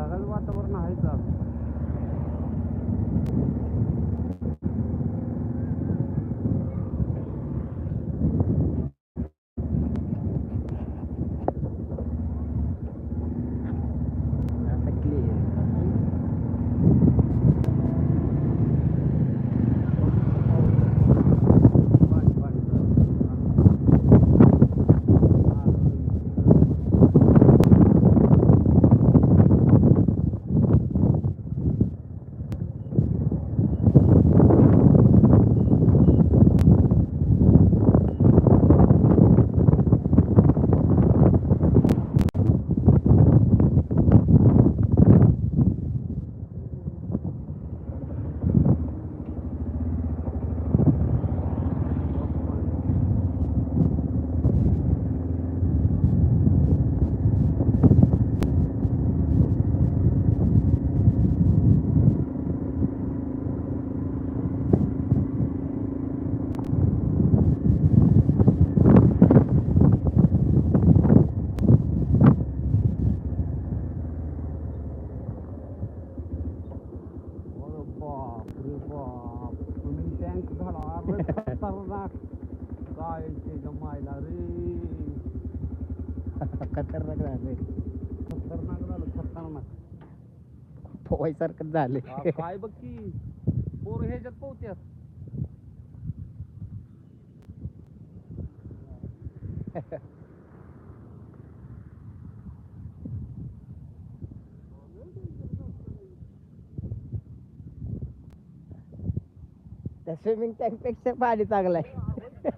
ढगाळ वातावरण आहेच आज आता clear. पाणी पाणी अरे बाप रे बाप तुम्ही टँक झाला अरे खतरनाक काय त्याच्या मायला रे खतरनाक झालंय खतरनाक झालं खतरनाक पोवायसारखं झालंय हा, काय बघ की पोर ह्याच्यात पोहत्यात. त्या स्विमिंग टँकपेक्षा पाणी चांगलं आहे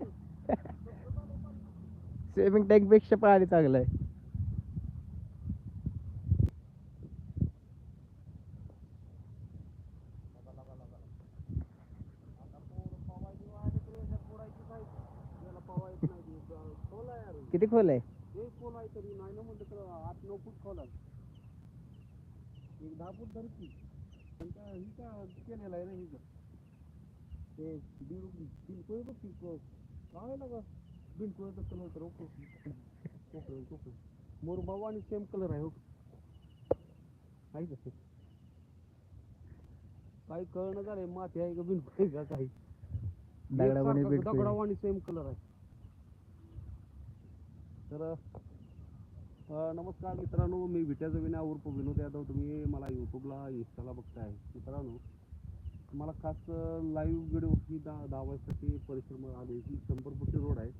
स्विमिंग टँकपेक्षा पाणी चांगलं आहे खोल आहे. एक खोल आहे तरी नाही ना म्हणलं तर आठ नऊ फूट खोल आहे. एक दहा फूट धर की पण त्या केलेलं आहे ना हिचं ते बिल बिलकुल बघ काय ना बिलकुलचा कलर तर कोकळ कोकळ मोरबाबा आणि सेम कलर आहे हो. आहे का काही कळणं झालंय माती आहे का बिलकुल आहे का काही. दगडावानी सेम कलर आहे. तर नमस्कार मित्रांनो मी विट्याचा विना उर्फ विनोद यादव. तुम्ही मला यूट्यूबला इंस्टाला बघताय. मित्रांनो मला खास लाईव्ह व्हिडिओ ही दा दावायसाठी परिश्रम आले. की शंभरपुटी रोड आहे.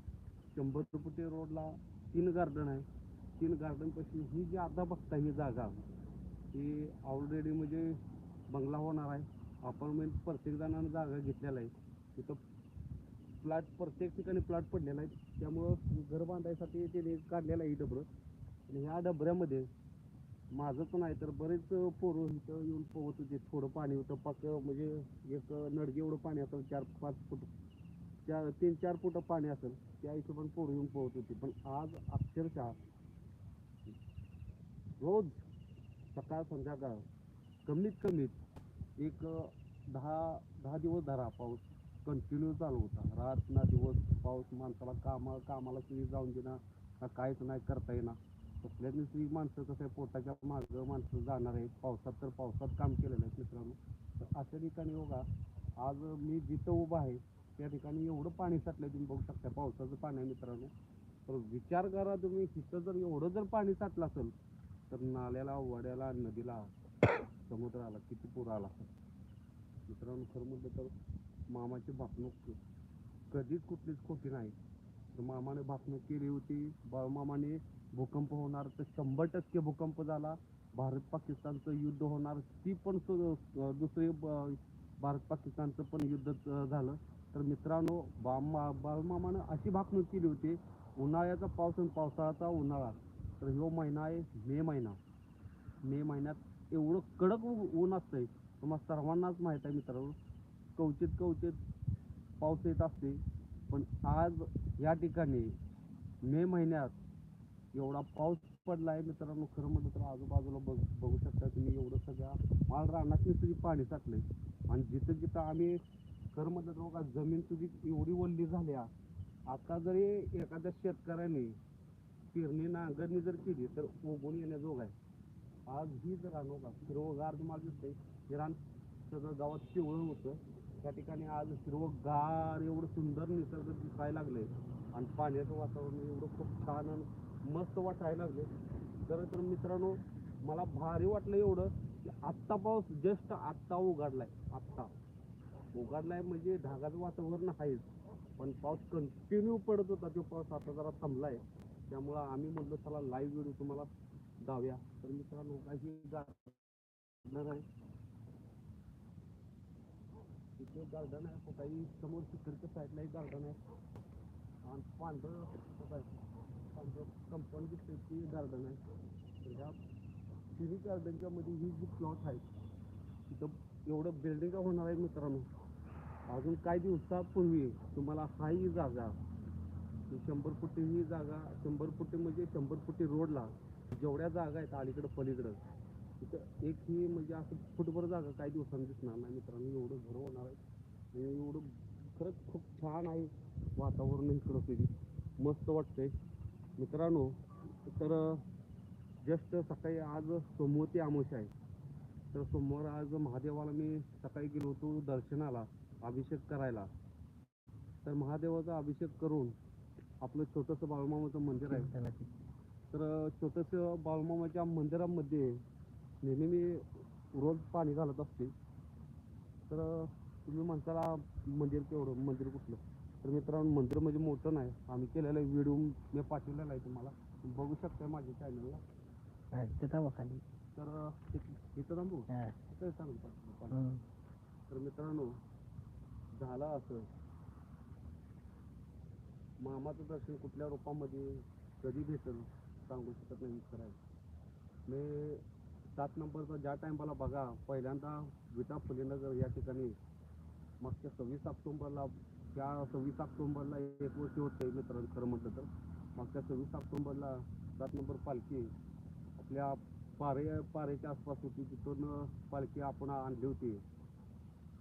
शंभरपुटी रोडला तीन गार्डन आहे. तीन गार्डनपाशी ही जी आता बघताय ही जागा ही ऑलरेडी म्हणजे बंगला होणार आहे. अपार्टमेंट प्रत्येक जणांना जागा घेतलेला आहे. तिथं प्लॉट प्रत्येक ठिकाणी प्लॉट पडलेला आहे. त्यामुळं घर बांधायसाठी त्याने काढलेलं आहे डबरं. आणि ह्या डबऱ्यामध्ये माझंच नाही तर बरेच पोरं इथं येऊन पोहत होते. थोडं पाणी होतं. पाक म्हणजे एक नडगे एवढं पाणी असेल चार पाच फूट. चार तीन चार फुट पाणी असेल त्या हिशोबाने पोरं येऊन पोहत होती. पण आज अक्षरशः रोज सकाळ संध्याकाळ कमीत कमीत एक दहा दहा दिवस धरा पाऊस. कंटिन्यू चालू होता. रात ना दिवस पाऊस माणसाला कामा कामाला सुद्धा जाऊन देणार का काहीच नाही करता येणार. कसल्याच स्त्री माणसं कसं आहे पोटाच्या मागं माणसं जाणार आहेत. पावसात तर पावसात काम केलेलं आहे मित्रांनो. तर अशा ठिकाणी बघा आज मी जिथं उभा आहे त्या ठिकाणी एवढं पाणी साठलंय तुम्ही बघू शकता. पावसाचं पाणी आहे मित्रांनो. तर विचार करा तुम्ही तिथं जर एवढं जर पाणी साठलं असेल तर नाल्याला वड्याला नदीला समुद्राला किती पूर आला मित्रांनो खरं म्हटलं तर मामाची भाकणूक कधीच कुठलीच खोटी नाही. तर मामाने भाकणूक केली होती. बाळमामाने भूकंप होणार तर शंभर टक्के भूकंप झाला. भारत पाकिस्तानचं युद्ध होणार ती पण दुसरे ब- भारत पाकिस्तानचं पण युद्ध झालं. तर मित्रांनो बामा बाळमामानं अशी भाकणूक केली होती उन्हाळ्याचा पाऊस आणि पावसाळ्याचा उन्हाळा. तर ह्यो महिना आहे मे महिना. मे महिन्यात एवढं कडक ऊ- ऊन असतंय. तुम्हाला सर्वांनाच माहीत आहे मित्रांनो कवचित कवचित पाऊस येत असते. पण आज या ठिकाणी मे महिन्यात एवढा पाऊस पडला आहे मित्रांनो. खरं म्हटलं तर आजूबाजूला बघ बघू शकता तुम्ही एवढं सगळ्या माल रानात सुद्धा पाणी साठलंय आणि जिथं जिथं आम्ही खरं म्हटलं तर बघा जमीन तुझी एवढी वल्ली झाल्या. आता जरी एखाद्या शेतकऱ्याने पेरणी नांगरणी जर केली तर उगवून येण्याजोग आहे. आज ही जर रान बघा हिरवगार तुम्हाला दिसतंय. हे रान सगळं गावात पिवळं होतं. त्या ठिकाणी आज हिरवगार एवढं सुंदर निसर्ग दिसायला लागले आणि पाण्याचं वातावरण एवढं खूप छान आणि मस्त वाटायला लागले तर तर मित्रांनो मला भारी वाटलं एवढं की आत्ता पाऊस जस्ट आत्ता उघडलाय. आत्ता. उघडलाय म्हणजे ढागाचं वातावरण आहेच. पण पाऊस कंटिन्यू पडत होता. तो पाऊस आता जरा थांबलाय. त्यामुळं आम्ही म्हणलो चला लाईव्ह व्हिडिओ तुम्हाला दाव्या. तर मित्रांनो काही आहे. तिथे गार्डन आहे काही समोर तिकडच्या साईडला एक गार्डन आहे. आणि पांढरं पांढर पांढरं कंपाऊंड दिसते ती गार्डन आहे. तर ह्या तिन्ही गार्डनच्या मध्ये ही जी प्लॉट आहे तिथं एवढं बिल्डिंग होणार आहे मित्रांनो. अजून काही दिवसापूर्वी तुम्हाला हा ही जागा शंभर फुटी ही जागा शंभर फुटी म्हणजे शंभर फुटी रोडला जेवढ्या जागा आहेत अलीकडं पलीकडं तिथं एक ही म्हणजे असं फुटभर जागा काही दिवसांनी दिसणार नाही मित्रांनो. एवढं घर होणार आहे. आणि एवढं खरंच खूप छान आहे वातावरण इकडं तरी. मस्त वाटतंय. मित्रांनो तर जस्ट सकाळी आज सोमवती अमावस्या आहे. तर सोमवार आज महादेवाला मी सकाळी गेलो होतो दर्शनाला अभिषेक करायला. तर महादेवाचा अभिषेक करून आपलं छोटंसं बाळूमामाचं मंदिर आहे. तर छोटंसं बाळूमामाच्या मंदिरामध्ये नेहमी मी रोज पाणी घालत असते. तर तुम्ही म्हणताला मंदिर केवढं? मंदिर कुठलं? तर मित्रांनो मंदिर म्हणजे मोठं नाही. आम्ही केलेला व्हिडिओ मी पाठवलेला आहे तुम्हाला. तुम्ही बघू शकता माझ्या चॅनलला खाली. तर इथं थांबू? हा. सांगू? हम्म. तर मित्रांनो झालं असं. मामाचं दर्शन कुठल्या रूपामध्ये कधी भेटेल सांगू शकत नाही आहे. मी सात नंबरचा ज्या टायमाला बघा पहिल्यांदा विटा फुलेनगर या ठिकाणी मागच्या सव्वीस ऑक्टोंबरला त्या सव्वीस ऑक्टोंबरला एक वर्ष होते मित्रांनो खरं म्हटलं तर. मागच्या सव्वीस ऑक्टोंबरला सात नंबर पालखी आपल्या पारे पारेच्या आसपास होती. तिथून पालखी आपण आणली होती.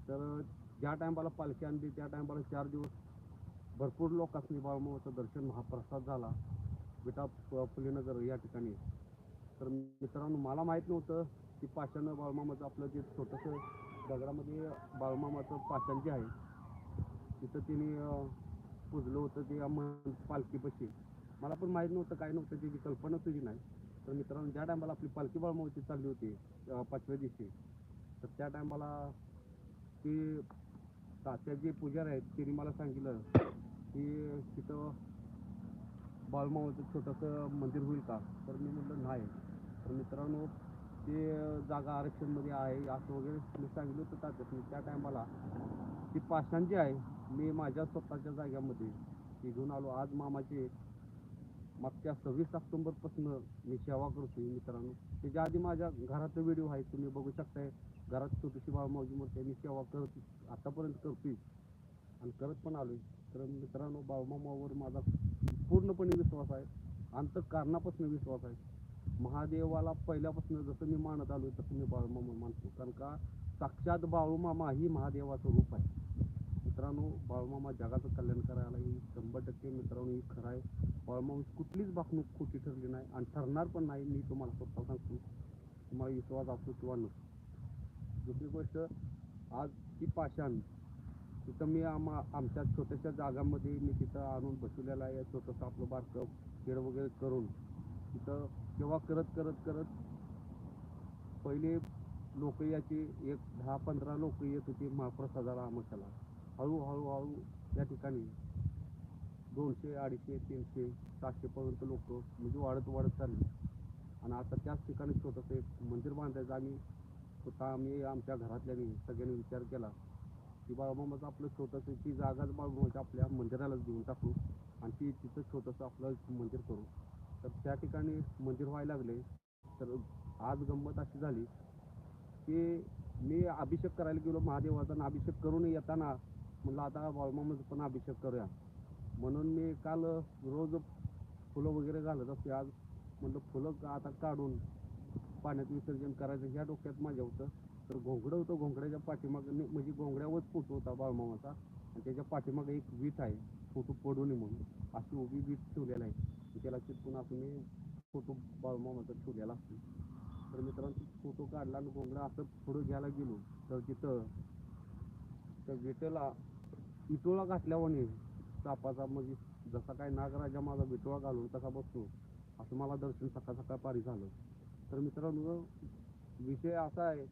तर ज्या टायमाला पालखी आणली त्या टायमाला चार दिवस भरपूर लोकांनी बाळमामाचं दर्शन महाप्रसाद झाला. विटा फुलेनगर या ठिकाणी. तर मित्रांनो मला माहीत नव्हतं की पाषाण बाळमामाचं आपलं जे छोटंसं दगडामध्ये बाळमामाचं पाषाण जे आहे तिथं तिने पुजलं होतं ते अम- पालखीपाशी. मला पण माहीत नव्हतं काय नव्हतं त्याची कल्पना तुझी नाही. तर मित्रांनो ज्या टायमाला आपली पालखी बाळमामाची चालली होती पाचव्या दिवशी तर त्या टायमाला ती तात्या जे पुजारी आहेत त्यांनी मला सांगितलं की तिथं बाळमामाचं छोटंसं मंदिर होईल का? तर मी म्हटलं नाही. तर मित्रांनो ते जागा आरक्षणमध्ये आहे असं वगैरे मी सांगितलं होतं मी त्या टायमाला ती पाषाणची आहे मी माझ्या स्वतःच्या जाग्यामध्ये ती घेऊन आलो. आज मामाचे मागच्या सव्वीस ऑक्टोंबरपासून मी सेवा करतो मित्रांनो. त्याच्या आधी माझ्या घराचा व्हिडिओ आहे तुम्ही बघू शकताय. घरात छोटीशी बाळमावजी म्हणते मी सेवा करत आतापर्यंत करतोय आणि करत पण आलोय. तर मित्रांनो बाळमामावर माझा पूर्णपणे विश्वास आहे. अंतकारणापासून विश्वास आहे. महादेवाला पहिल्यापासून जसं मी मानत आलो तसं मी बाळूमामा मानतो. कारण का? साक्षात बाळूमामा ही महादेवाचं रूप आहे. मित्रांनो बाळूमामा जगाचं कल्याण करायला ही शंभर टक्के मित्रांनो ही खरं आहे. बाळूमामाची कुठलीच बाखणूक खोटी ठरली नाही आणि ठरणार पण नाही मी तुम्हाला स्वतः सांगतो. तुम्हाला विश्वास असतो किंवा नसतो दुसरी गोष्ट आज ती पाषाण. तिथं मी आम्हा आमच्या छोट्याशा जागामध्ये मी तिथं आणून बसवलेलं आहे. छोटंसं आपलं बारकं खेळ वगैरे करून तिथं सेवा करत करत करत पहिले लोक याची एक दहा पंधरा लोक येत होते महाप्रसादाला आमच्याला. हळूहळू हळू या ठिकाणी दोनशे अडीचशे तीनशे सातशेपर्यंत लोक म्हणजे वाढत वाढत चालली. आणि आता त्याच ठिकाणी छोटंसं एक मंदिर बांधायचं आम्ही स्वतः आम्ही आमच्या घरातल्यानी सगळ्यांनी विचार केला की बाळूमामाचं आपलं छोटंसं ती जागाच बाळूमामाच्या आपल्या मंदिरालाच देऊन टाकू आणि ती तिथं छोटंसं आपलं मंदिर करू. तर त्या ठिकाणी मंदिर व्हायला लागले. तर आज गंमत अशी झाली की मी अभिषेक करायला गेलो महादेवाचा आणि अभिषेक करून येताना म्हणलं आता बाळूमामाचा पण अभिषेक करूया. म्हणून मी काल रोज फुलं वगैरे घालत असते. आज म्हटलं फुलं आता काढून पाण्यात विसर्जन करायचं? ह्या डोक्यात माझ्या होतं. तर घोंगडं होतं. घोंगड्याच्या पाठीमागं म्हणजे घोंगड्यावरच फोटो होता बाळमामाचा. आणि त्याच्या पाठीमागे एक वीट आहे. फोटो पडू नये म्हणून. अशी उभी वीट ठेवलेला आहे. त्याला चिटकून असं मी फोटो बाळमामाचा ठेवलेला असतो. तर मित्रांनो फोटो काढला आणि गोंगडा असं पुढं घ्यायला गेलो तर तिथं त्या विटेला इटोळा घातल्यावाने सापाचा म्हणजे जसा काय नागराजा माझा विटोळा घालून तसा बसतो असं मला दर्शन सकाळ सकाळ पारी झालं. तर मित्रांनो विषय असा आहे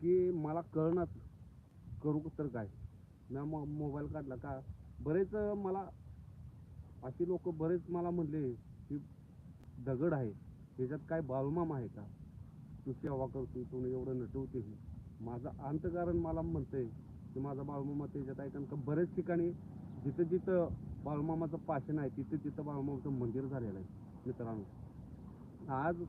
की मला कळणार करू तर काय? मी मोबाईल काढला का? बरेच मला अशी लोक बरेच मला म्हणले की दगड आहे त्याच्यात काय बालमाम आहे का? तू सेवा करतो तू एवढं नटवते माझं अंतकारण मला म्हणतंय की माझा बाळमामा त्याच्यात आहे. कारण का बरेच ठिकाणी जिथं जिथं बाळमामाचं पाषण आहे तिथं तिथं बाळमामाचं मंदिर झालेलं आहे मित्रांनो. आज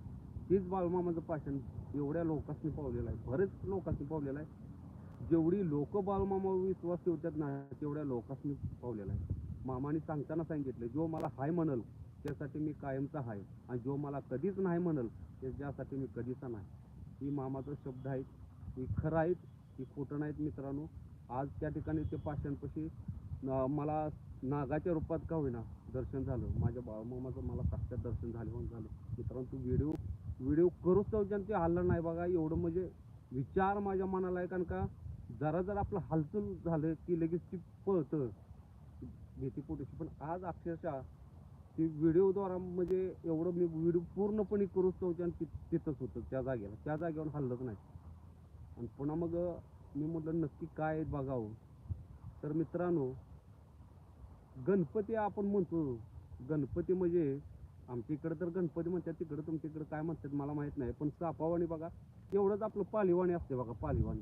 तेच बाळमामाचं पाषण एवढ्या लोकांनी पावलेलं आहे. बरेच लोकांनी पावलेलं आहे. जेवढी लोक बालमामावर विश्वास ठेवतात ना तेवढ्या लोकांनी पावलेला आहे. मामाने सांगताना सांगितले जो मला हाय म्हणल त्यासाठी मी कायमचा हाय. आणि जो मला कधीच नाही म्हणल त्याच्यासाठी मी कधीचा नाही. ही मामाचा शब्द आहेत ही खरं आहेत ही खोटं नाहीत मित्रांनो. आज त्या ठिकाणी ते पाषाणपाशी मला नागाच्या रूपात का होईना दर्शन झालं. माझ्या बाळमामाचं मला साक्षात दर्शन झाले म्हणून झालं. मित्रांनो तू व्हिडिओ व्हिडिओ करूच तर ते हल्लं नाही बघा. एवढं म्हणजे विचार माझ्या मनाला आहे. कारण का जरा जर आपलं हालचाल झालं की लगेच ती पळतं. भीतीपोटीची पण आज अक्षरशः ती व्हिडिओद्वारा म्हणजे एवढं मी व्हिडिओ पूर्णपणे करूच नव्हते आणि तिथंच होतं त्या जागेला. त्या जागेवर हल्लंच नाही. आणि पुन्हा मग मी म्हटलं नक्की काय आहे बघावं. तर मित्रांनो गणपती आपण म्हणतो. गणपती म्हणजे आमच्या इकडं तर गणपती म्हणतात तिकडं तुमच्या इकडं काय म्हणतात मला माहीत नाही. पण सापावाणी बघा एवढंच आपलं पालिवाणी असते बघा पालिवाणी.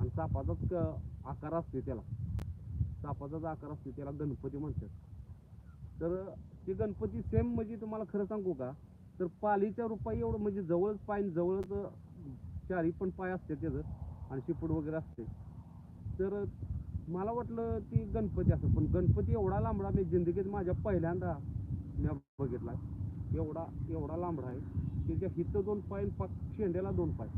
आणि सापाचाच आकार असते त्याला. सापाचाच आकार असतो त्याला गणपती म्हणतात. तर ते गणपती सेम म्हणजे तुम्हाला खरं सांगू का? तर पालीच्या रुपाई एवढं म्हणजे जवळच पाय जवळच चारी पण पाय असते त्याचं आणि शिपूड वगैरे असते. तर मला वाटलं ती गणपती असं पण गणपती एवढा लांबडा मी जिंदगीत माझ्या पहिल्यांदा मी बघितला. एवढा एवढा लांबडा आहे. त्याच्या हिथं दोन पाय आणि पाक शेंड्याला दोन पाय.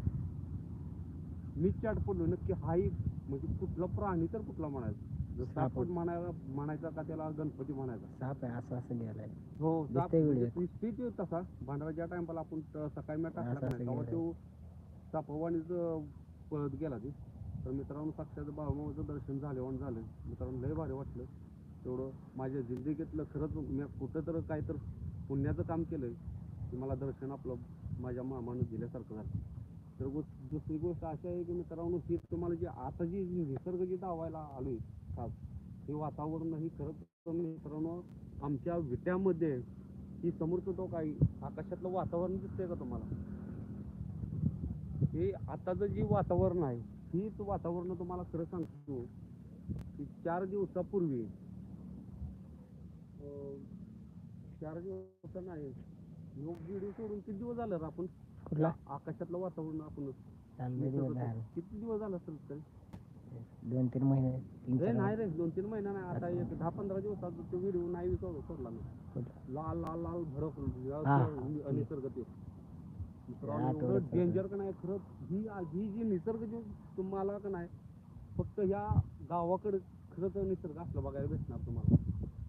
मी चाट पडलो नक्की हा एक म्हणजे कुठला प्राणी तर कुठला म्हणायचं. सापट म्हणायला म्हणायचा का त्याला? गणपती म्हणायचा. साप आहे असं असं लिहिलंय. हो साप दिसतंय म्हणजे. दिसतोय तो तसा. भांडवाच्या टायमाला आपण त- सकाळी मी टाकला असं का नाही असं तेव्हा गेलं. तो सापवाणीच पळत गेला ते. तर मित्रांनो साक्षात बाळमामाचं दर्शन झाल्यावर झालं. मित्रांनो लय भारी वाटलं. तेवढं माझ्या जिंदगीतलं खरंच. मी कुठं तर काय तर पुण्याचं काम केलंय. की मला दर्शन आपलं माझ्या मामानं दिल्यासारखं झालं. तर गोष्ट दुसरी गोष्ट अशी आहे की मित्रांनो ही तुम्हाला जी आता जी निसर्ग जी दावायला आलोय खास हे वातावरण ही खरंच तर मित्रांनो आमच्या विट्यामध्ये ही समोरचं तो काही आकाशातलं वातावरण दिसतंय का तुम्हाला? हे आताचं जे वातावरण आहे हीच वातावरण तुम्हाला खरं सांगतो की चार दिवसापूर्वी चार दिवस नाही योग व्हिडिओ सोडून किती दिवस झालं आपण? आकाशातलं वातावरण आपण. किती दिवस झालं असेल तरी? दोन तीन महिने तीन ए, चार नाही रे दोन तीन महिना नाही. आता एक दहा पंधरा दिवसात तो व्हिडिओ नाही सोड- सोडला मी? लाल लाल लाल भडक हा. निसर्ग ते डेंजर का नाही खरंच ही ही जी निसर्ग जो तुम्हाला का नाही फक्त ह्या गावाकडे खरंच निसर्ग असलं बघायला भेटणार तुम्हाला.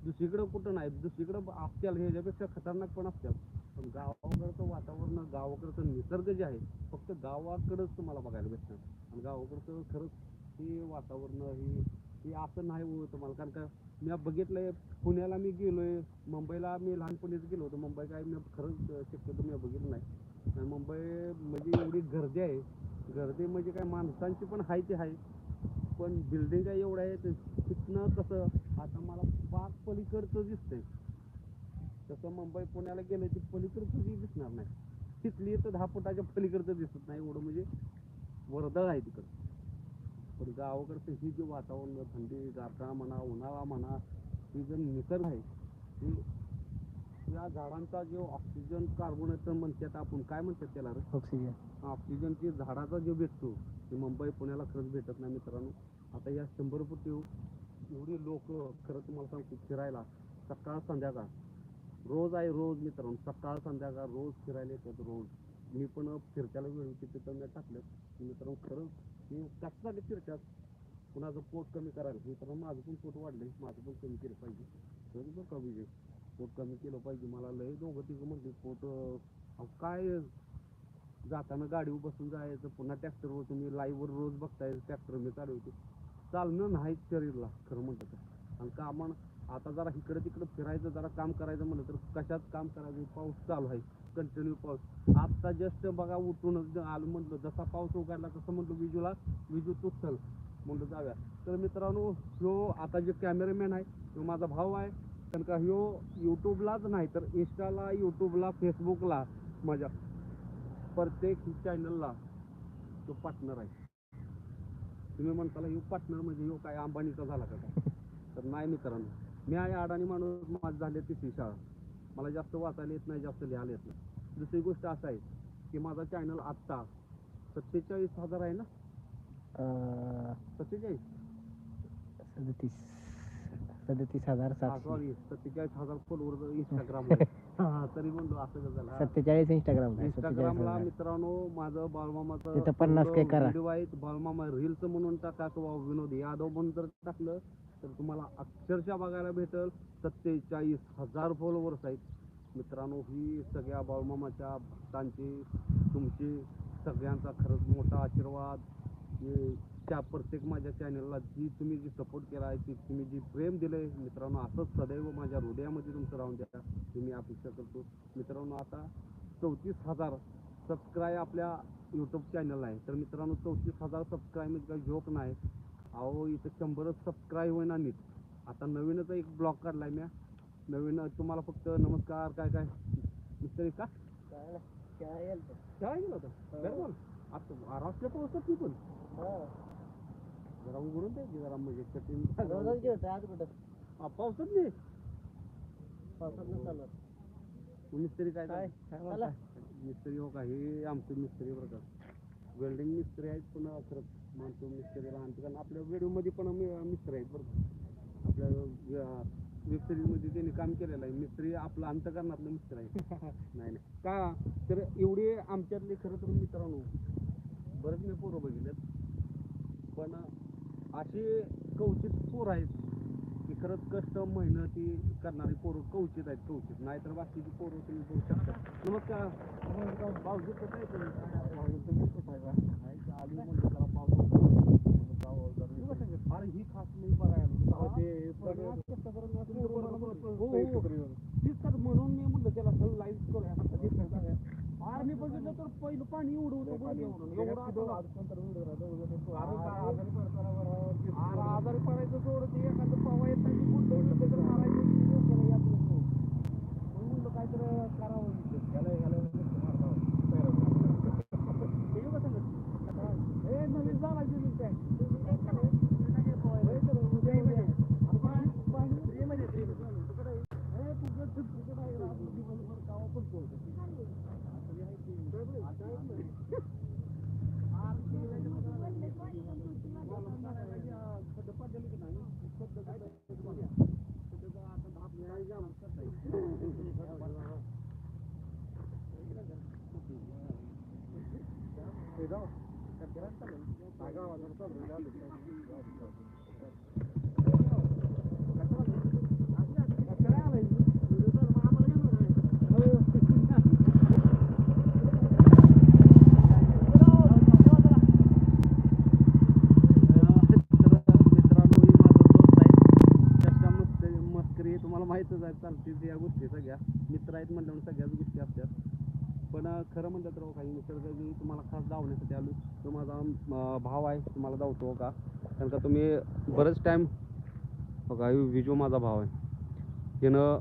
दुसरीकडे कुठं नाही. दुसरीकडे असत्याल ह्याच्यापेक्षा खतरनाक पण असत्याल पण गावाकडचं वातावरण गावाकडचं निसर्ग जे आहे फक्त गावाकडंच तुम्हाला बघायला भेटणार. आणि गावाकडचं खरंच हे वातावरण ही हे असं नाही हो तुम्हाला. कारण का मी बघितलंय पुण्याला मी गेलोय मुंबईला मी लहानपणीच गेलो होतो. मुंबई काय मी खरंच शक्यतो मी बघितलं नाही. आणि मुंबई म्हणजे एवढी गर्दी आहे. गर्दी म्हणजे काय माणसांची पण आहे ते आहे पण बिल्डिंग काय एवढ्या आहेत तिथनं कसं आता मला पाच पलीकडचं दिसतंय. तसं मुंबई पुण्याला गेलं की पलीकडचं दिसणार नाही. तिथली तर दहा फुटाच्या पलीकडचं दिसत नाही एवढं म्हणजे वर्दळ आहे तिकडं. पण गावाकडचं ही जे वातावरण थंडी गारठा म्हणा उन्हाळा म्हणा ही जो निसर्ग आहे ही या झाडांचा जो ऑक्सिजन कार्बन म्हणतात आपण काय म्हणतात त्याला रे? ऑक्सिजन ऑक्सिजन जे झाडाचा जो भेटतो ते मुंबई पुण्याला खरंच भेटत नाही मित्रांनो. आता या शंभर फुटी एवढी लोक खरं तुम्हाला सांगतो फिरायला सकाळ संध्याकाळ. रोज आहे रोज मित्रांनो सकाळ संध्याकाळ रोज फिरायला येतात रोज. मी पण फिरत्याला वेळ तिथं मी टाकलं मित्रांनो खरंच मी कशासाठी फिरतात कुणाचं पोट कमी करायला मित्रांनो माझं पण पोट वाढलं आहे माझं पण कमी केलं पाहिजे. तरी बरं का विजय पोट कमी केलं पाहिजे. मला लय दोघं तिघं म्हणते पोट अहो काय जाताना गाडीवर बसून जायचं? पुन्हा ट्रॅक्टरवर तुम्ही लाईव्हवर रोज बघताय ट्रॅक्टर मी चालवतो चालणं नाही शरीरला खरं म्हणतं तर आणि कामान आता जरा इकडं तिकडं फिरायचं जरा काम करायचं म्हणलं तर कशात काम करायचं? पाऊस चालू आहे. कंटिन्यू पाऊस. आत्ता जस्ट बघा उठून आलं म्हटलं जसा पाऊस उघडला तसं म्हटलं विजूला विजू तू म्हणलं जाऊया. तर मित्रांनो ह्यो आता जे कॅमेरामॅन आहे तो माझा भाऊ आहे. कारण का ह्यो यूट्यूबलाच नाही तर इंस्टाला यूट्यूबला फेसबुकला माझ्या प्रत्येक चॅनलला तो पार्टनर आहे. तुम्ही म्हणताला ह्यो पार्टनर म्हणजे ह्यो काय अंबानीचा झाला का काय? तर नाही मित्रांनो. मी आहे अडाणी माणूस माझं झाले तिसरी शाळा. मला जास्त वाचायला येत नाही जास्त लिहायला येत नाही. दुसरी गोष्ट असं आहे की माझा चॅनल आत्ता सत्तेचाळीस हजार आहे ना? सत्तेचाळीस? सदतीस सदतीस हजार सातशे. सॉरी सत्तेचाळीस हजार फॉलोवर इंस्टाग्राम तरी म्हणलो असं कसं झालं? सत्तेचाळीस इंस्टाग्राम इंस्टाग्रामला मित्रांनो माझं बाळमामाचं तिथं पन्नास के करा. व्हिडिओ आहेत. बाळमामा रील्स म्हणून टाका किंवा विनोद यादव म्हणून जर टाकलं तर तुम्हाला अक्षरशः बघायला भेटल सत्तेचाळीस हजार फॉलोवर्स आहेत. मित्रांनो ही सगळ्या बाळमामाच्या भक्तांची तुमची सगळ्यांचा खरंच मोठा आशीर्वाद. त्या प्रत्येक माझ्या चॅनलला जी तुम्ही जी सपोर्ट केला आहे ती तुम्ही जी प्रेम दिलंय मित्रांनो असंच सदैव माझ्या हृदयामध्ये तुमचं राहून द्या. तुम्ही मी अपेक्षा करतो. मित्रांनो आता चौतीस हजार सबस्क्राईब आपल्या यूट्यूब चॅनल आहे. तर मित्रांनो चौतीस हजार सबस्क्राईब म्हणजे काही जोक नाही. अहो इथं शंभरच सबस्क्राईब होईना नीट. आता नवीनच एक ब्लॉग काढलाय मी नवीन तुम्हाला फक्त नमस्कार काय काय? मिस्त्री का काय गेलं होतं? बरं बोल आता आरासल्या पावसात मी पण. जरा उघडून द्यायची जरा म्हणजे कठीण हा, पावसात नाही. मिस्त्री काय काय? मिस्त्री हो का? हे आमचे मिस्त्री बरं का. वेल्डिंग मिस्त्री आहेत पुन्हा मानतो मिस्त्रीला आणतो कारण आपल्या व्हिडिओमध्ये पण मी- मिस्त्री आहेत बरं. का आपल्या वेब सिरीजमध्ये त्यांनी काम केलेलं आहे. मिस्त्री आपलं अंतकरणातलं मिस्त्री आहे नाही नाही. का? तर एवढे आमच्यातले खरं तर मित्रांनो बरेच मी पोरं बघितलेत. पण असे कवचित पोर आहेत की खरंच कष्ट मेहनती करणारी पोरं कवचित आहेत कवचित. नाहीतर बाकीची पोरं तुम्ही बघू शकता. नमस्कार. भाऊजी कसं आहे तुम्ही? आहे का? आली म्हणलं जरा पाऊस होता. म्हणलं जावं जरा. अरे ही खास नाही बघायला पण आज कसं करून आज पोरं बघा म्हणलं. हो, हो. तीच तर म्हणून मी म्हणलं त्याला सगळं लाईव्ह करूया आता ते सगळं. अरे मी बघितलं तर पहिलं पाणी एवढं होतं पाणी एवढं एवढं आता- अरे काय अरे आजारी पडायचं सोडं ते एखादं पवा येत नाही की कुठं बिठं तर मारायचं की डोक्याला यात नको. मग म्हणलं काहीतरी करावं इथं. हे बघा सगळं. हे नवीन चालायचं मी काय. होय तर, उद्या येऊया. पाणी- पाणी free मध्ये, free मध्ये. तिकडे आहे. हे तुझं ते तिकडे आहे, आपलं दिवसभर गावात पण पोहोचतं. असं हे आहे की- आता आहे की. आर ती वेगळी मस्करी तुम्हाला माहितच आहे चालते या गोष्टी सगळ्या. मित्र आहेत म्हटल्यावर सगळ्याच गोष्टी. पण खरं म्हणलं तर हो काही निसर्गाची तुम्हाला खास धावण्यासाठी आलो तो माझा भाव आहे तुम्हाला धावतो हो का? कारण का तुम्ही बरंच टाईम ह्यो विजू माझा भाव आहे. त्यानं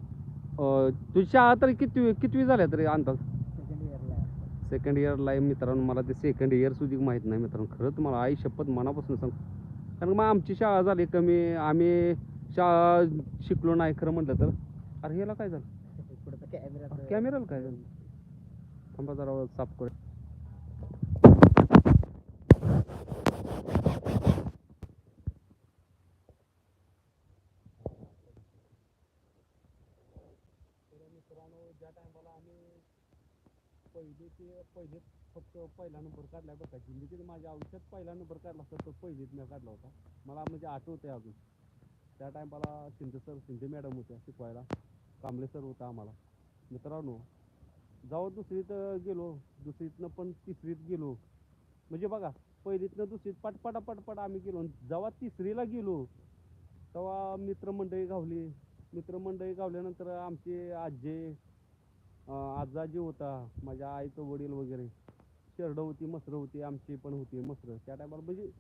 अं, तुझी शाळा तरी किती कितवी झाल्या तरी अंदाज? सेकंड इयरला आहे मित्रांनो मला ते सेकंड इयर सुद्धा माहीत नाही मित्रांनो. खरं तुम्हाला आई शपथ मनापासून सांग. कारण मग आमची शाळा झाली कमी आम्ही शाळा शिकलो नाही खरं म्हटलं तर. अरे ह्याला काय झालं? कॅमेराला काय झालं? थांबा जरा साफ कर. ज्या टायमाला आम्ही पहिले ते पहिले फक्त पहिला नंबर काढला बरं का जिंदगीत माझ्या आयुष्यात पहिला नंबर काढला असता तो पहिलीत मी काढला होता मला म्हणजे आठवत आहे अजून त्या टायमाला शिंदे सर शिंदे मॅडम होत्या शिकवायला. कांबळे सर होता आम्हाला. मित्रांनो जेव्हा दुसरीत गेलो. दुसरीतनं पण तिसरीत गेलो. म्हणजे बघा पहिलीतनं दुसरीत पटपटा पटपट आम्ही गेलो. जेव्हा तिसरीला गेलो तेव्हा मित्रमंडळी गावली. मित्रमंडळी गावल्यानंतर आमचे आजे आजा जे होता माझ्या आईचं वडील वगैरे. शेरडं होती मसरं होती आमची पण होती मसरं. त्या टायमाला म्हणजे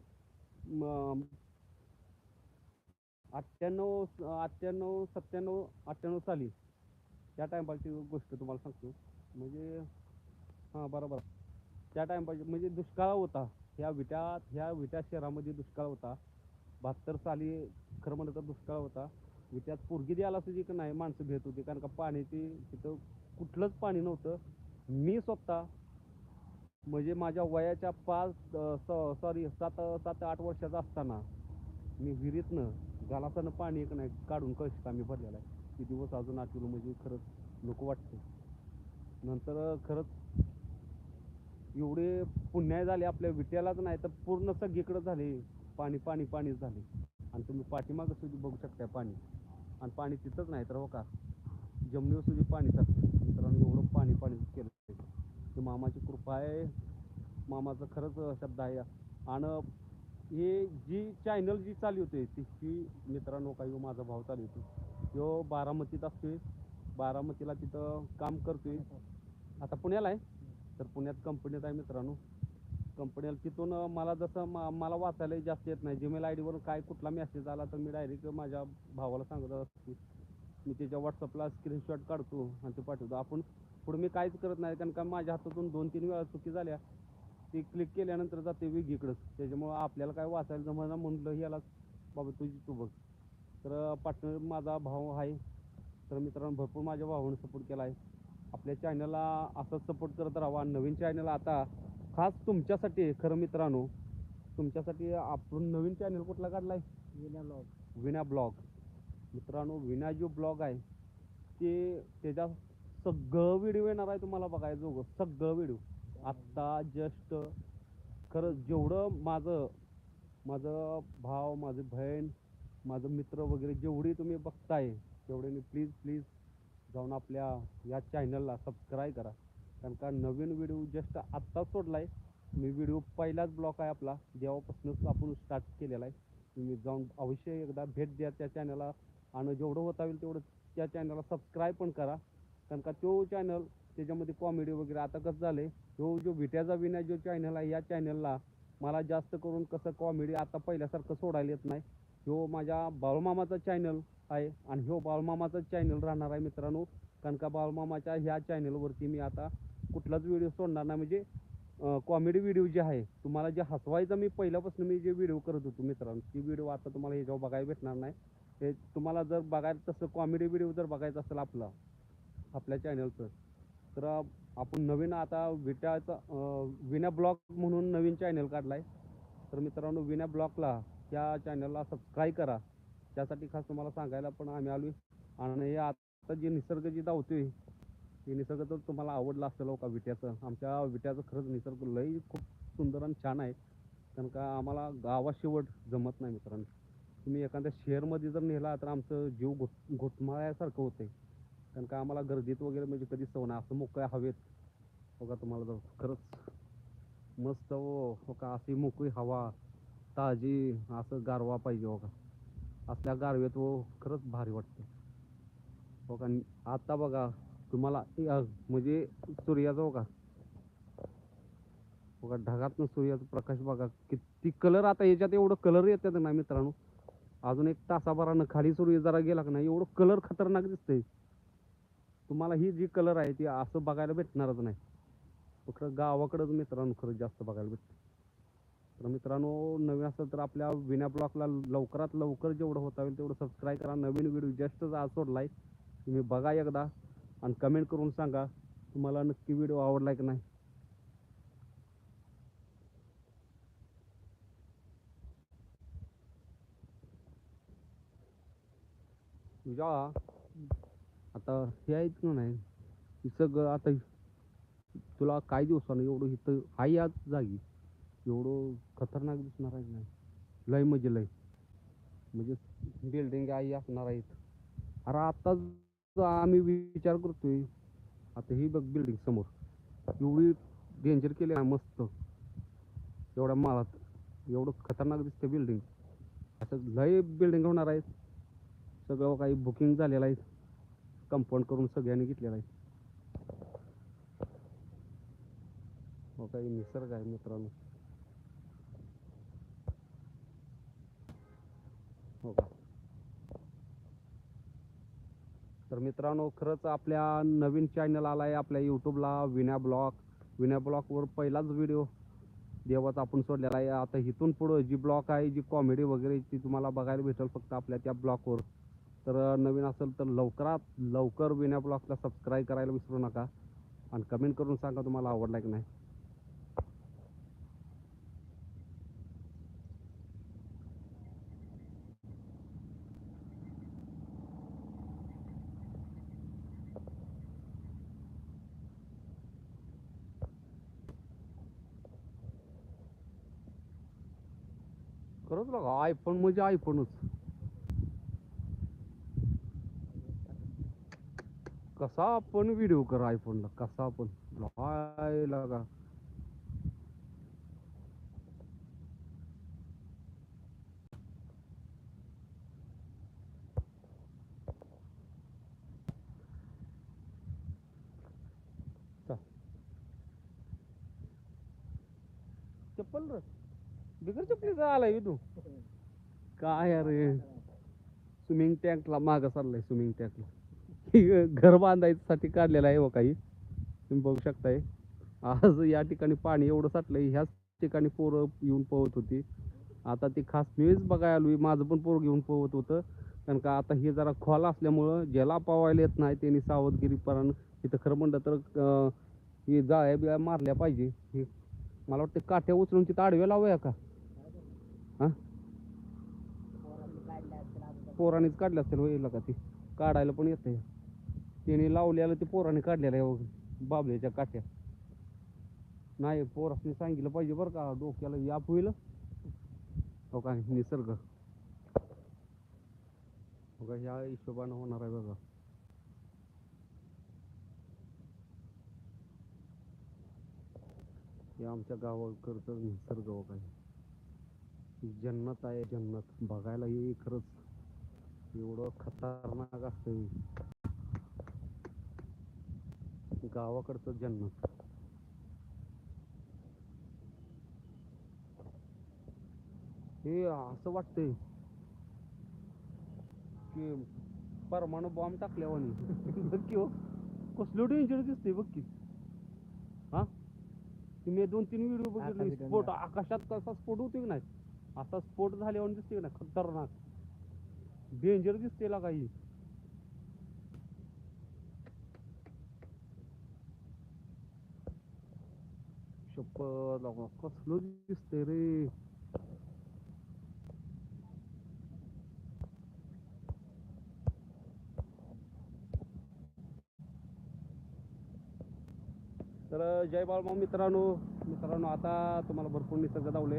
अठ्ठ्याण्णव अठ्ठ्याण्णव सत्त्याण्णव अठ्ठ्याण्णव साली. त्या टायमाची गोष्ट तुम्हाला सांगतो. म्हणजे हां बरोबर. त्या टायमाची म्हणजे दुष्काळ होता. ह्या विटा ह्या विटा शहरामध्ये दुष्काळ होता. बहात्तर साली खरं म्हणलं तर दुष्काळ होता. विट्यात पोरगी द्यायला सुद्धा की नाही माणसं भेट होती. कारण का पाण्याची तिथं कुठलंच पाणी नव्हतं. मी स्वतः म्हणजे माझ्या वयाच्या पाच सॉरी सात सात आठ वर्षाचा असताना मी विहिरीतनं गालासानं पाणी एक नाही काढून कळशीत आम्ही भरलेला आहे. ते दिवस अजून आठवलं म्हणजे खरंच नको वाटतं नंतर खरंच एवढे पुण्याय झाले आपल्या विट्यालाच नाही तर पूर्ण सगळीकडे झाले. पाणी पाणी पाणीच झाले. आणि तुम्ही पाठीमागं सुद्धा बघू शकता पाणी. आणि पाणी तिथंच नाही तर हो का? जमिनीवर सुद्धा पाणी चालतं मित्रांनो एवढं पाणी पाणी केलं ते मामाची कृपा आहे. मामाचं खरंच शब्द आहे. आणि हे जी चॅनल जी चालू होते तिची मित्रांनो काही हो, माझा भाव चालू होते. तो बारामतीत असतोय. बारामतीला तिथं काम करतोय. आता पुण्याला आहे. तर पुण्यात कंपनीत आहे मित्रांनो. कंपनीला तिथून मला जसं मा मला वाचायला जास्त येत नाही. जीमेल आय डीवरून काय कुठला मेसेज आला तर मी डायरेक्ट माझ्या भावाला सांगत असतो. मी त्याच्या व्हॉट्सअपला स्क्रीनशॉट काढतो आणि ते पाठवतो. आपण पुढे मी काहीच करत नाही. कारण का माझ्या हातातून दोन तीन वेळा चुकी झाल्या. ती क्लिक केल्यानंतर जाते वेगळीकडंच. त्याच्यामुळं आपल्याला काय वाचायला जमना म्हणलं याला बाबा तुझी तू बघ. तर पार्टनर माझा भाऊ आहे. तर मित्रांनो भरपूर माझ्या भावाने सपोर्ट केला आहे. आपल्या चॅनलला असंच सपोर्ट करत राहावा आणि नवीन चॅनल आता खास तुमच्यासाठी आहे खरं मित्रांनो तुमच्यासाठी आपण नवीन चॅनल कुठला काढला आहे विना लॉग विना ब्लॉग मित्रांनो विना जो ब्लॉग आहे ते त्याच्या सगळं व्हिडिओ येणार आहे तुम्हाला बघायचं जोगं सगळं व्हिडिओ आत्ता जस्ट खरं जेवढं माझं माझं भाव माझी बहीण माझं मित्र वगैरे जेवढी तुम्ही बघताय तेवढे प्लीज प्लीज जाऊन आपल्या या चॅनलला सबस्क्राईब करा. कारण का नवीन व्हिडिओ जस्ट आत्ताच सोडला आहे मी व्हिडिओ पहिलाच ब्लॉक आहे आपला. जेव्हापासूनच आपण स्टार्ट केलेला आहे. तुम्ही जाऊन अवश्य एकदा भेट द्या त्या चॅनलला आणि जेवढं होता होईल तेवढं त्या चॅनलला सबस्क्राईब पण करा. कारण का तो चॅनल त्याच्यामध्ये कॉमेडी वगैरे आता कसं झालं आहे तो जो विट्याचा विना जो चॅनल आहे या चॅनलला मला जास्त करून कसं कॉमेडी आता पहिल्यासारखं सोडायला येत नाही. तो माझ्या बाळूमामाचा चॅनल आहे. आणि ह्यो बाळूमामाचा चॅनल राहणार आहे मित्रांनो. कारण का ह्या चॅनलवरती मी आता कुठलाच व्हिडिओ सोडणार नाही. म्हणजे कॉमेडी व्हिडिओ जे आहे तुम्हाला जे हसवायचं मी पहिल्यापासून मी जे व्हिडिओ करत होतो मित्रांनो ती व्हिडिओ आता तुम्हाला ह्याच्यावर बघायला भेटणार नाही. हे तुम्हाला जर बघायला तसं कॉमेडी व्हिडिओ जर बघायचं असेल आपला आपल्या चॅनलचं तर आपण नवीन आता विट्याचा विना ब्लॉग म्हणून नवीन चॅनल काढला आहे तर मित्रांनो विना ब्लॉगला त्या चॅनलला सबस्क्राईब करा. त्यासाठी खास तुम्हाला सांगायला पण आम्ही आलो आणि हे आता जे निसर्ग जे धावतोय ते निसर्ग तर तुम्हाला आवडला असेल हो का विट्याचं? आमच्या विट्याचं खरंच निसर्ग लई खूप सुंदर आणि छान आहे. कारण का आम्हाला गावाशिवट जमत नाही मित्रांनो. तुम्ही एखाद्या शहरमध्ये जर नेला तर आमचं जीव घुट घुटमाळ्यासारखं आहे कारण का आम्हाला गर्दीत वगैरे म्हणजे कधी सवय असं मोकळ्या हवेत. हो बघा तुम्हाला जर खरंच मस्त हो हो का? अशी मोकळी हवा ताजी असं गारवा पाहिजे हो का? असल्या गारवेत व खरंच भारी वाटतं हो का? आता बघा तुम्हाला म्हणजे सूर्याचा हो का बघा ढगातनं सूर्याचा प्रकाश बघा किती कलर आता याच्यात एवढं कलर येतात ना मित्रांनो. अजून एक तासाभरानं खाली सूर्य जरा गेला का नाही एवढं कलर खतरनाक दिसतंय. तुम्हाला ही जी कलर आहे ती असं बघायला भेटणारच नाही. खरं गावाकडंच मित्रांनो खरंच जास्त बघायला भेटतं तर मित्रांनो नवीन असेल तर आपल्या विना ब्लॉकला लवकरात लवकर जेवढं होता होईल तेवढं सबस्क्राईब करा. नवीन व्हिडिओ जस्टच आज सोडलाय. तुम्ही बघा एकदा आणि कमेंट करून सांगा तुम्हाला नक्की व्हिडिओ आवडलाय की नाही. तुझ्या आता हे आहेत ना नाही? सगळं आता तुला काही दिवसानं एवढं इथं आहे आज जागी? एवढं खतरनाक दिसणार आहे नाही? लय म्हणजे लय. म्हणजे बिल्डिंग आई असणार आहेत अरे आताच आम्ही विचार करतोय आता ही बघ बिल्डिंग समोर. एवढी डेंजर केली आहे मस्त. एवढ्या माळात एवढं खतरनाक दिसते बिल्डिंग असं लय बिल्डिंग होणार आहेत. सगळं काही बुकिंग झालेलं आहे. कंपाऊंड करून सगळ्यांनी घेतलेलं आहे. हो काही निसर्ग आहे मित्रांनो. हो का? तर मित्रांनो खरंच आपल्या नवीन चॅनल आला आहे आपल्या यूट्यूबला विण्या ब्लॉक. विण्या ब्लॉकवर पहिलाच व्हिडिओ देवाचा आपण सोडलेला आहे. आता इथून पुढं जी ब्लॉक आहे जी कॉमेडी वगैरे ती तुम्हाला बघायला भेटेल फक्त आपल्या त्या ब्लॉकवर. तर नवीन असेल तर लवकरात लवकर विण्या ब्लॉकला सबस्क्राईब करायला विसरू नका. आणि कमेंट करून सांगा तुम्हाला आवडला की नाही. खरंच बघा आयफोन म्हणजे आयफोनच कसा आपण व्हिडिओ कर आयफोनला कसा आपण. लाय लागा. चप्पल र बिगर आलाय तू? काय अरे? स्विमिंग टँकला मागं चाललाय स्विमिंग टँकला घर बांधायसाठी काढलेला आहे हो काही. तुम्ही बघू शकताय. आज या ठिकाणी पाणी एवढं साठलंय. ह्याच ठिकाणी पोरं येऊन पोहत होती. आता ती खास मीच बघायला आलो माझं पण पोर घेऊन पोहत होतं. कारण का आता हे जरा खोल असल्यामुळं ज्याला पावायला येत नाही त्यांनी सावधगिरी परानं इथं खरं म्हणलं तर हे जाळ्या बिळ्या मारल्या पाहिजे. हे मला वाटतं काठ्या उचलून तिथं आडव्या लावूया का? हा? पोरानेच काढले असतील होईल का ती? काढायला पण येते त्याने लावलेलं ते पोराने काढलेलं आहे बघ, बाबल्याच्या काठ्या नाही पोरासने सांगितलं पाहिजे बरं का डोक्याला याप होईल. हो काय निसर्ग. हो का ह्या हिशोबानं होणार आहे बघा. हे आमच्या गावाकडचं निसर्ग हो काय जन्नत आहे जन्नत बघायला ये खरंच. एवढं खतरनाक असतं गावाकडचं जन्नत हे असं वाटतंय की परमाणू बॉम्ब टाकल्यावानी. बघ की हो. कसलं डेंजर दिसते बघ की. हा? तुम्ही दोन तीन व्हिडिओ बघितले स्फोट आकाशात कसा स्फोट होतो की नाही? असा स्फोट झाल्यावर दिसते ना खतरनाक. डेंजर दिसते ला काही. शपथ लागा, कसलं दिसते रे? तर जय बाळमा मित्रांनो. मित्रांनो आता तुम्हाला भरपूर निसर्ग धावले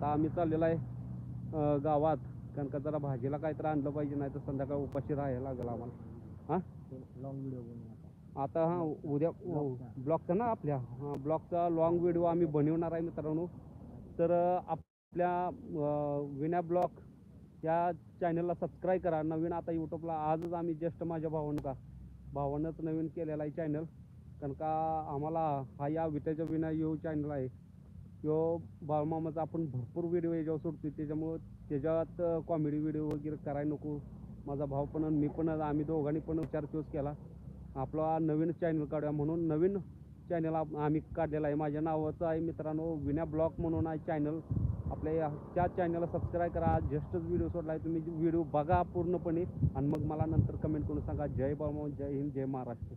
आता आम्ही चाललेलो आहे गावात. कारण का जरा भाजीला काहीतरी आणलं पाहिजे नाही तर संध्याकाळ उपाशी राहायला लागेल आम्हाला. हां? लॉंग व्हिडिओ आता हा उद्या ब्लॉगचा ना आपल्या. हा ब्लॉगचा लॉंग व्हिडिओ आम्ही बनवणार आहे मित्रांनो. तर आपल्या विना ब्लॉग या चॅनलला सबस्क्राईब करा. नवीन आता यूट्यूबला आजच आम्ही जस्ट माझ्या भावानं का भावानंच नवीन केलेला आहे चॅनल कारण का आम्हाला हा या विट्याच्या विना यो चॅनल आहे. किंवा बाळमामाचा आपण भरपूर व्हिडिओ याच्यावर सोडतो त्याच्यामुळं त्याच्यात कॉमेडी व्हिडिओ वगैरे करायला नको. माझा भाऊ पण आणि मी पण आम्ही दोघांनी पण विचार चूज केला. आपला नवीन चॅनल काढूया म्हणून नवीन चॅनल आम्ही काढलेला आहे. माझ्या नावाचं आहे मित्रांनो विना ब्लॉग म्हणून आहे चॅनल आपल्या त्या चॅनलला सबस्क्राईब करा. जस्टच व्हिडिओ सोडला आहे तुम्ही व्हिडिओ बघा पूर्णपणे. आणि मग मला नंतर कमेंट करून सांगा. जय बाळमा जय हिंद जय महाराष्ट्र.